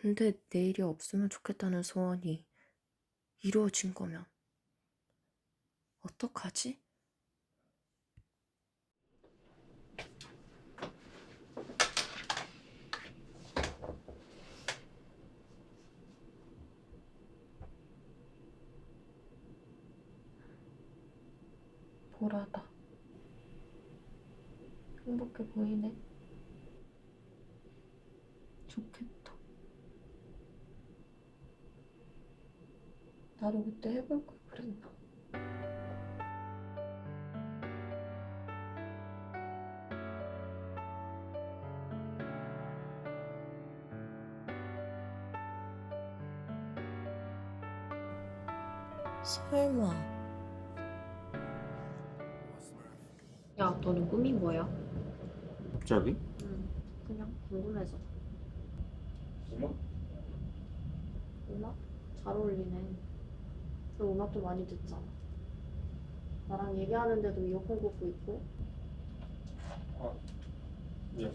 근데 내일이 없으면 좋겠다는 소원이 이루어진 거면 어떡하지? 보라다. 행복해 보이네. 좋겠다. 나도 그때 해볼 걸 그랬나? 설마. 야, 너는 꿈이 뭐야? 갑자기? 응, 그냥 궁금해서. 음악? 음악? 잘 어울리네. 너 음악도 많이 듣잖아. 나랑 얘기하는데도 이어폰 꽂고 있고. 아, 미안.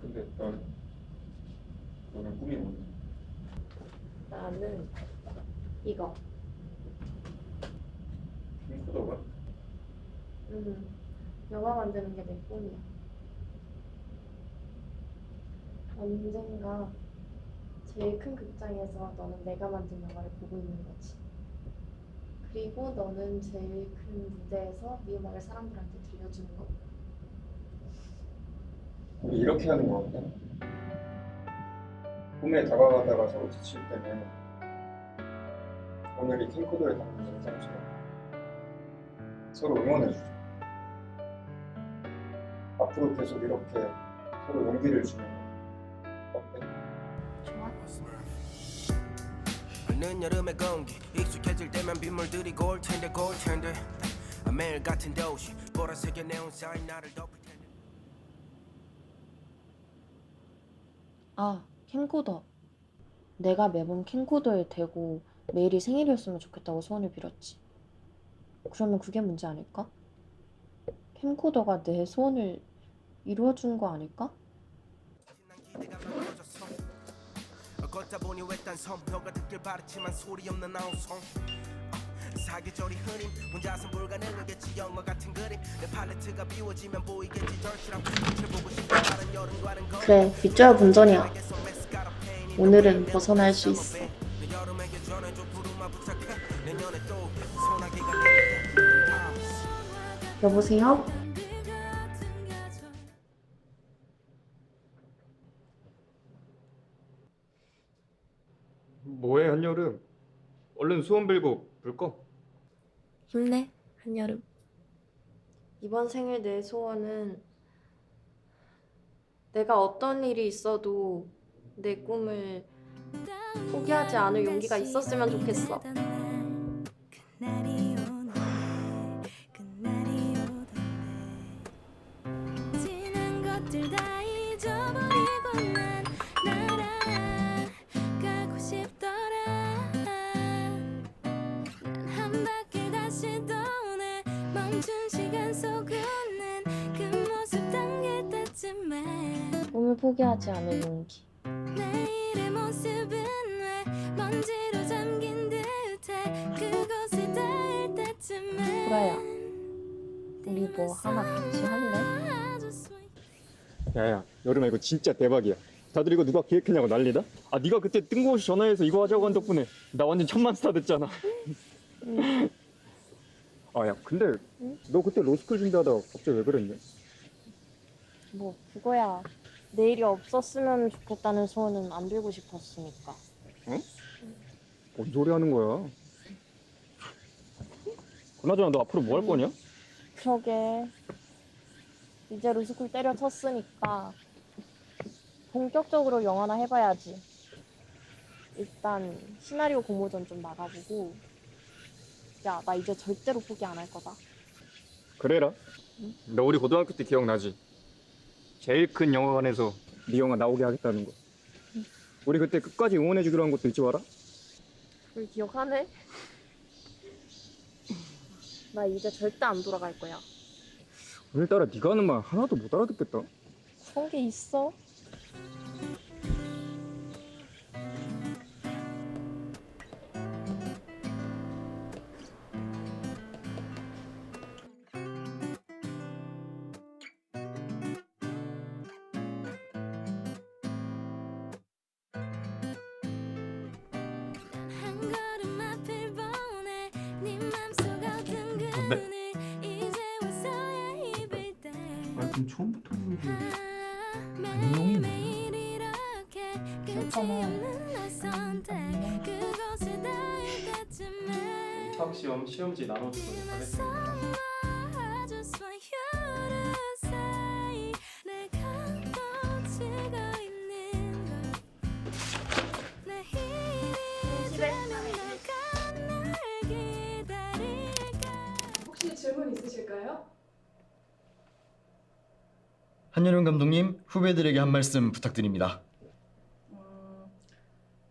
근데 넌, 너는 꿈이 뭔데? 나는 이거. 캠코더가? 응. 영화 만드는 게 내 꿈이야. 언젠가 제일 큰 극장에서 너는 내가 만든 영화를 보고 있는 거지. 그리고 너는 제일 큰 무대에서 네 음악을 사람들한테 들려주는 거. 우리 이렇게 하는 거 같아. 꿈에 다가가다가 서로 지칠 때는 오늘 이 캠코더에 담긴 영상처럼 서로 응원해주자. 앞으로 계속 이렇게 서로 용기를 주는 오는 여름의 공기 익숙해질 때면 빗물들이 고울 텐데 고울 텐데 아, 매일 같은 도시 보라색의 네온 사인 나를 덮을 텐데 아, 캠코더. 내가 매번 캠코더에 대고 매일이 생일이었으면 좋겠다고 소원을 빌었지. 그러면 그게 문제 아닐까? 캠코더가 내 소원을 이루어준 거 아닐까? 걷다 보니 외딴 섬 너가 듣길 바랬지만 소리 없는 아우성. 어, 사계절이 흐림 혼자선 불가능하겠지. 영화 같은 그림. 내 팔레트가 비워지면 보이겠지. 절실한 빛을 보고 싶어 다른 여름과는 거리. 그래, 빗자루 본전이야. 오늘은 벗어날 수 있어. 내 여름에게 얼른 수원 빌고 불 꺼. 힘내, 한여름. 이번 생일 내 소원은 내가 어떤 일이 있어도 내 꿈을 포기하지 않을 용기가 있었으면 좋겠어. 멈춘 시간 속은 그 모습 담길 때쯤에 꿈을 포기하지 않을 용기. 내일의 모습은 왜 먼지로 잠긴 듯해 그곳에 닿을 때쯤에 보라야, 우리 뭐 하나 같이 할래? 야야 여름아 이거 진짜 대박이야 다들 이거 누가 기획했냐고 난리다? 아 네가 그때 뜬금없이 전화해서 이거 하자고 한 덕분에 나 완전 천만 스타 됐잖아 아 야 근데 너 그때 로스쿨 준비하다가 갑자기 왜 그랬냐? 뭐 그거야. 내일이 없었으면 좋겠다는 소원은 안 빌고 싶었으니까. 뭔 소리 하는 거야 그나저나 너 앞으로 뭐 할 거냐? 그러게. 이제 루스쿨 때려쳤으니까 본격적으로 영화나 해봐야지. 일단 시나리오 공모전 좀 나가보고. 야, 나 이제 절대로 포기 안 할 거다. 그래라 너 우리 고등학교 때 기억나지? 제일 큰 영화관에서 네 영화 나오게 하겠다는 거 우리 그때 끝까지 응원해주기로 한 것도 잊지 마라 그걸 기억하네? 나 이제 절대 안 돌아갈 거야. 오늘따라 네가 하는 말 하나도 못 알아듣겠다 그런 게 있어? 그럼 처음부터 때쯤에 수학 시험 시험지 나눠주도록 하겠습니다. 한여름 감독님, 후배들에게 한 말씀 부탁드립니다. 음,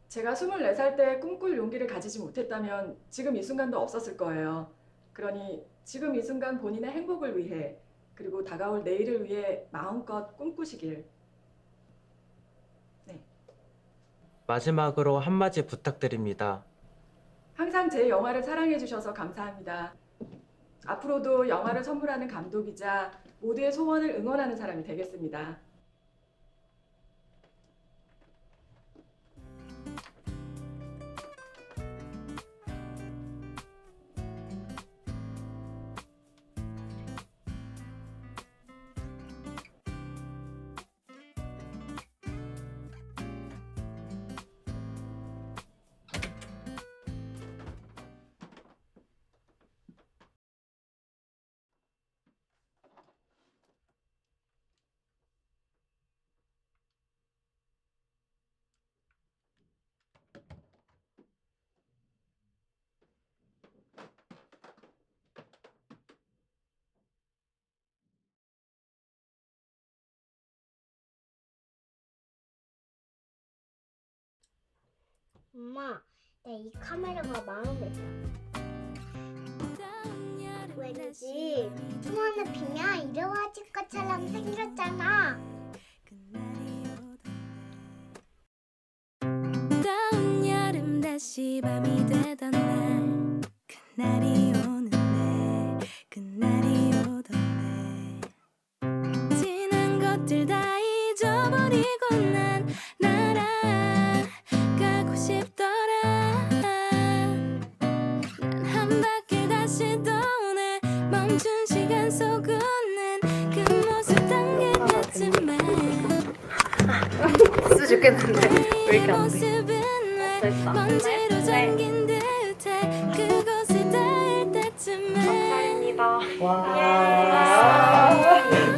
제가 24살 때 꿈꿀 용기를 가지지 못했다면 지금 이 순간도 없었을 거예요. 그러니 지금 이 순간 본인의 행복을 위해 그리고 다가올 내일을 위해 마음껏 꿈꾸시길. 마지막으로 한마디 부탁드립니다. 항상 제 영화를 사랑해 주셔서 감사합니다. 앞으로도 영화를 선물하는 감독이자 모두의 소원을 응원하는 사람이 되겠습니다. 엄마, 나이 카메라가 들어. 왠지 수많은 비면 이루어질 것처럼 생겼잖아. 다음 여름 다시 밤이 되던 좋겠는데 왜 이렇게 안 돼? 됐다. 네. 감사합니다. 와. 예,